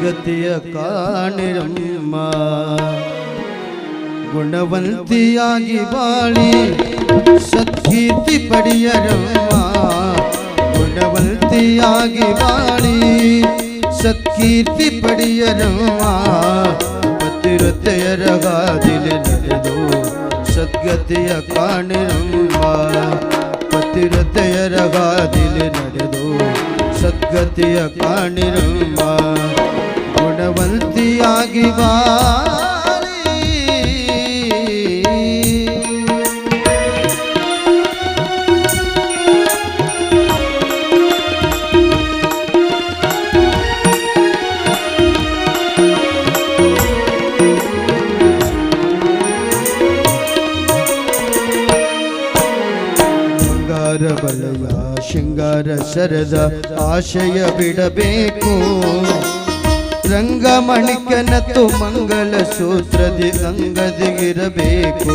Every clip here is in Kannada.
ಸದ್ಗತಿಯ ಕಾಣಿರಮ್ಮ. ಗುಣವಂತಿಯಾಗಿ ಬಾಳಿ ಸತ್ಕೀರ್ತಿ ಪಡೆಯರಮ್ಮ. ಗುಣವಂತಿಯಾಗಿ ಬಾಳಿ ಸತ್ಕೀರ್ತಿ ಪಡೆಯರಮ್ಮ. ಪತಿರತೆಯರ ಗಾದಿಲೆ ನಡೆದು ಸದ್ಗತಿಯ ಕಾಣಿರಮ್ಮ. ಪತಿರತೆಯರ ಗಾದಿಲೆ ನಡೆದು ಸದ್ಗತಿಯ ಕಾಣಿರಮ್ಮ. ಗುಣವಂತಿಯಾಗಿ ಬಾಳಿ ಬಂಗಾರ ಬಲಯ ಶೃಂಗಾರ ಸರದ ಆಶಯ ಬಿಡಬೇಕು. ರಂಗಮಣಿಕನತ್ತು ಮಂಗಲ ಸೂತ್ರದಿ ಗಂಗದಿಗಿರಬೇಕು.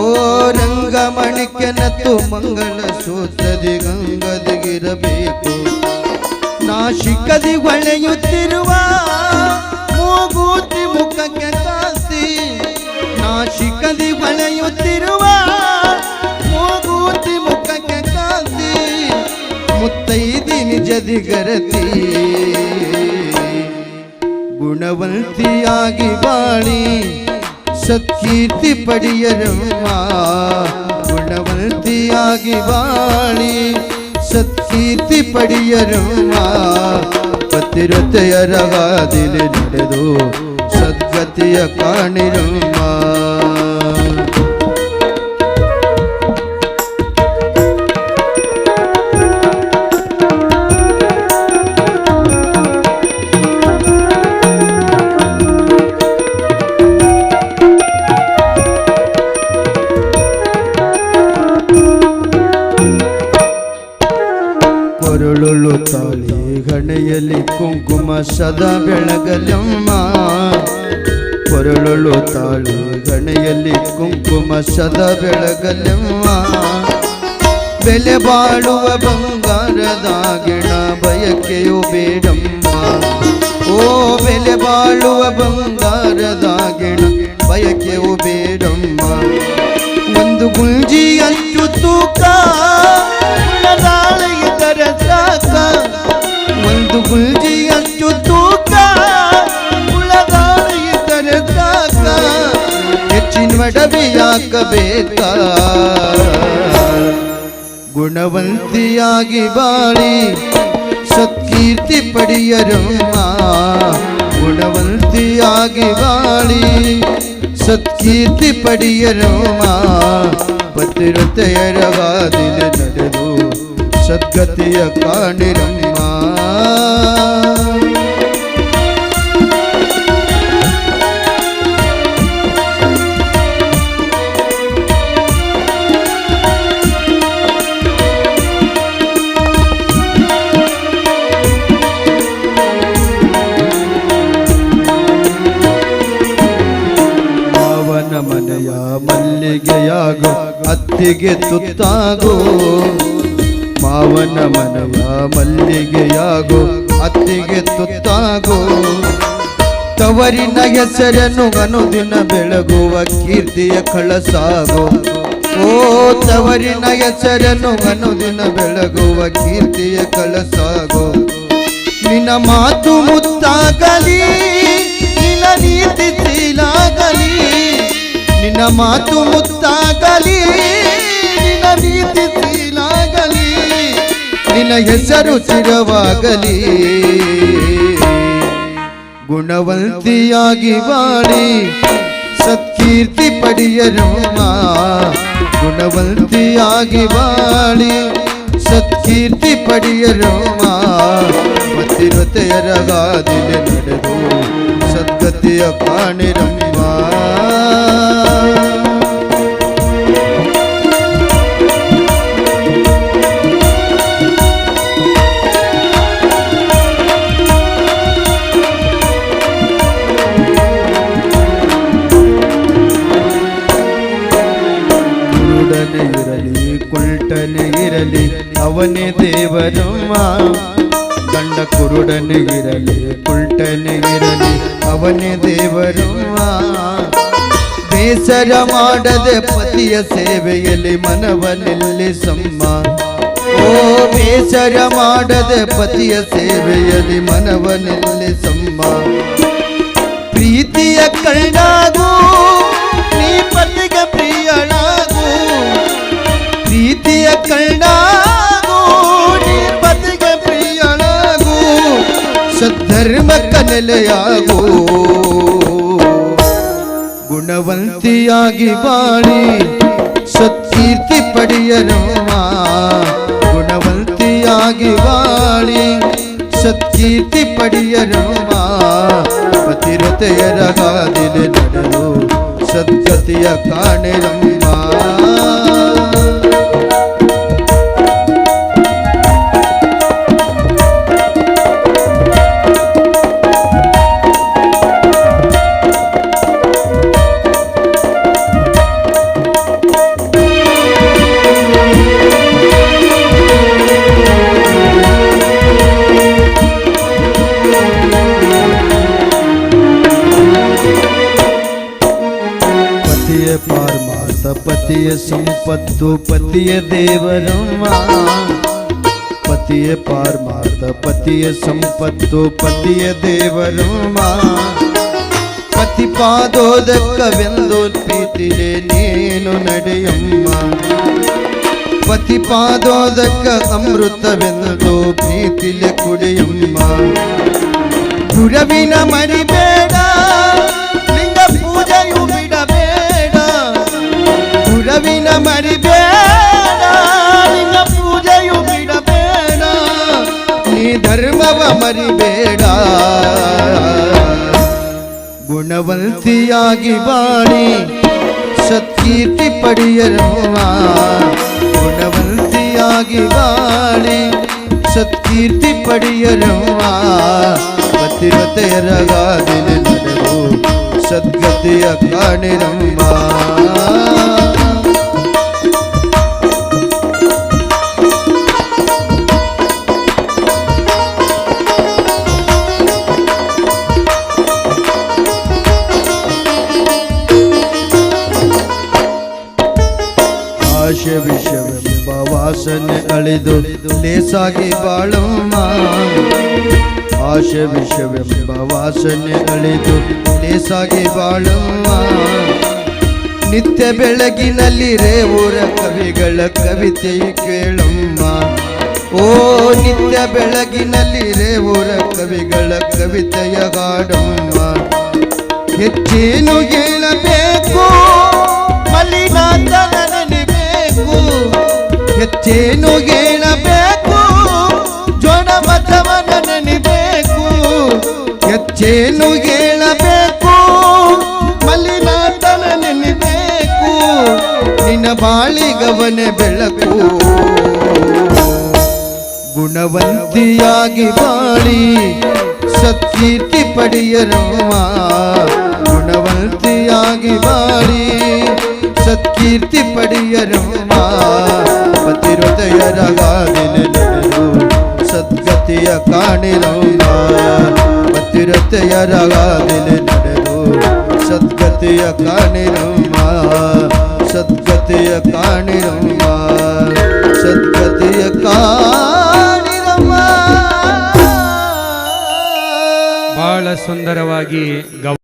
ಓ ರಂಗಮಣಿಕನತ್ತು ಮಂಗಲ ಸೂತ್ರದಿ ಗಂಗದಿಗಿರಬೇಕು. ನಾಶಿಕದಿ ಹೊಳೆಯುತ್ತಿರುವ ಮೂಗೂತಿ ಮುಖಕ್ಕೆ ತಾಸಿ, ನಾಶಿಕದಿ ಹೊಳೆಯುತ್ತಿರುವ ಮೂಗೂತಿ ಮುಖಕ್ಕೆ ತಾಸಿ, ಮುತ್ತೈದಿ ನಿಜದಿ ಗರತಿ. ಗುಣವಂತಿಯಾಗಿ ಬಾಳಿ ಸತ್ಕೀರ್ತಿ ಪಡೆಯರಮ್ಮ. ಗುಣವಂತಿಯಾಗಿ ಬಾಳಿ ಸತ್ಕೀರ್ತಿ ಪಡೆಯರಮ್ಮ. ಪತಿರತೆಯ ರಗಾದಿಲಿ ನಡೆದು ಸದ್ಗತಿಯ ಕಾಣಿರಮ್ಮ. ಸದಾ ಬೆಳಗಲಮ್ಮ. ಕೊರಳುಳು ತಾಳು ಗಣೆಯಲ್ಲಿ ಕುಂಕುಮ ಸದಾ ಬೆಳಗಲಮ್ಮ. ಬೆಲೆ ಬಾಳುವ ಬಂಗಾರದ ಗಿಣ ಬಯಕೆಯು ಬೇಡಮ್ಮ. ಓ, ಬೆಲೆ ಬಾಳುವ ಬಂಗಾರದ ಗಿಣ ಬಯಕೆಯು ಬೇಡಮ್ಮ. ಒಂದು ಗುಂಜಿ ಅಷ್ಟು ತೂಕ ಹೆಚ್ಚಿನ ಒಡವೆ ಯಾಕಬೇಕ ಗುಣವಂತಿಯಾಗಿ ಬಾಳಿ ಸತ್ಕೀರ್ತಿ ಪಡೆಯರಮ್ಮ. ಗುಣವಂತಿಯಾಗಿ ಬಾಳಿ ಸತ್ಕೀರ್ತಿ ಪಡೆಯರಮ್ಮ. ಪತಿರತೆಯರವಾದಿನ ನಡೆದು ಸದ್ಗತಿಯ ಕಾಣಿರಮ್ಮ. ಅತ್ತಿಗೆ ತುತ್ತಾಗೋ, ಮಾವನ ಮನವ ಮಲ್ಲಿಗೆಯಾಗೋ, ಅತ್ತಿಗೆ ತುತ್ತಾಗೋ, ತವರಿನ ಹೆಸರನ್ನು ಅನುದಿನ ಬೆಳಗುವ ಕೀರ್ತಿಯ ಕಳಸಾಗೋ. ಓ, ತವರಿನ ಹೆಸರನ್ನು ಅನುದಿನ ಬೆಳಗುವ ಕೀರ್ತಿಯ ಕಳಸಾಗೋ. ನಿನ್ನ ಮಾತು ಮುತ್ತಾಗಲಿ, ನಿನ್ನ ನೀತಿ ಚೀಲಾಗಲಿ ನಿನ್ನ ಮಾತು ಮುತ್ತಾಗಲಿ ಶೀಲಾಗಲಿ ನಿನ್ನ ಹೆಸರು ಚಿರವಾಗಲಿ ಗುಣವಂತಿಯಾಗಿ ಬಾಳಿ ಸತ್ಕೀರ್ತಿ ಪಡೆಯರಮ್ಮ ಗುಣವಂತಿಯಾಗಿ ಬಾಳಿ ಸತ್ಕೀರ್ತಿ ಪಡೆಯರಮ್ಮ ಪತಿರತೆಯರ ಗಾದಿಲೆ ನಡೆದು ಸದ್ಗತಿಯ ಕಾಣಿರಮ್ಮ ಕುರುಡನೆ ಇರಲಿ ಕುಂಟನೆ ಇರಲಿ, ಅವನೇ ದೇವರಮ್ಮ. ಕಂಡ ಕುರುಡನೆ ಇರಲಿ ಕುಲ್ಟನೇ ಇರಲಿ, ಅವನೇ ದೇವರಮ್ಮ. ಬೇಸರ ಮಾಡದೆ ಪತಿಯ ಸೇವೆಯಲ್ಲಿ ಮನವ ನಿಲ್ಲಿಸಮ್ಮ. ಓ, ಬೇಸರ ಮಾಡದೆ ಪತಿಯ ಸೇವೆಯಲ್ಲಿ ಮನವ ನಿಲ್ಲಿಸಮ್ಮ. ಪ್ರೀತಿಯ ಕಂಡಾಗೂ ಸದ್ಧರ್ಮ ನೆಲೆಯಾಗು ಗುಣವಂತಿಯಾಗಿ ಬಾಳಿ ಸತ್ಕೀರ್ತಿ ಪಡೆಯನಮ್ಮ. ಗುಣವಂತಿಯಾಗಿ ಬಾಳಿ ಸತ್ಕೀರ್ತಿ ಪಡೆಯನಮ್ಮ. ಪತಿರತೆಯರ ಹಾದಿಲೆ ನಡೆದು ಸದ್ಗತಿಯ ಕಾಣೆರಮ್ಮ ಪತಿಯ ಸಂಪತ್ತು, ಪತಿಯ ದೇವರಮ್ಮ. ಪತಿಯ ಪಾರ್ಮಾರ್ಥ, ಪತಿಯ ಸಂಪತ್ತು, ಪತಿಯ ದೇವರಮ್ಮ. ಪತಿ ಪಾದೋದಕ್ಕವೆಂದು ಪ್ರೀತಿಲೆ ನೀನು ನಡೆಯಮ್ಮ. ಪತಿ ಪಾದೋದಕ್ಕ ಅಮೃತವೆಂದು ಪ್ರೀತಿಲೆ ಕುಡಿಯಮ್ಮ. ಗುರವಿನ ಮರಿಬೇಡ ಗುಣವಂತಿಯಾಗಿ ಬಾಳಿ ಸತ್ಕೀರ್ತಿ ಪಡೆಯರುವ ಗುಣವಂತಿಯಾಗಿ ಬಾಳಿ ಸತ್ಕೀರ್ತಿ ಪಡೆಯರುವ ಪತಿರತೆಯರ ಗಾದಿಲಿ ನಡೆದು ಸದ್ಗತಿಯ ಕಾಣಿರಮ್ಮ ಆಶೆ ವಿಷವೆಂಬ ವಾಸನೆ ಅಳಿದು ಲೇಸಾಗಿ ಬಾಳಮ್ಮ. ಆಶೆ ವಿಷವೆಂಬ ವಾಸನೆ ಅಳಿದು ಲೇಸಾಗಿ ಬಾಳಮ್ಮ. ನಿತ್ಯ ಬೆಳಗಿನಲ್ಲಿ ರೇವೂರ ಕವಿಗಳ ಕವಿತೆ ಕೇಳಮ್ಮ. ಓ ನಿತ್ಯ ಬೆಳಗಿನಲ್ಲಿ ರೇವೂರ ಕವಿಗಳ ಕವಿತೆಯ ಹಾಡಮ್ಮ. ಹೆಚ್ಚೇನು ಹೇಳಬೇಕು? ಹೇಳಬೇಕು ಜೋಡ ಬಸವನ ನೆನಬೇಕು. ಹೇಳಬೇಕು ಮಲ್ಲಿನಾಥನ ನೆನಬೇಕು. ನಿನ್ನ ಬಾಳಿಗವನೆ ಬೆಳಕು. ಗುಣವಂತಿಯಾಗಿ ಬಾಳಿ, ಸತ್ಕೀರ್ತಿ ಪಡೆಯರಮ್ಮ. ಗುಣವಂತಿಯಾಗಿ ಬಾಳಿ ಸತ್ಕೀರ್ತಿ ಪಡೆಯರಮ್ಮ ಪತಿಹೃದಯರ ಗಾದಿಲೆ ನಡೆದು ಸದ್ಗತಿಯ ಕಾಣಿರಮ್ಮ ಗಾದಿಲೆ ನಡೆದು ಸದ್ಗತಿಯ ಕಾಣಿರಮ್ಮ ಸದ್ಗತಿಯ ಕಾಣಿರಮ್ಮ ಸದ್ಗತಿಯ ಕಾಣಿರಮ್ಮ ಬಹಳ ಸುಂದರವಾಗಿ ಗವ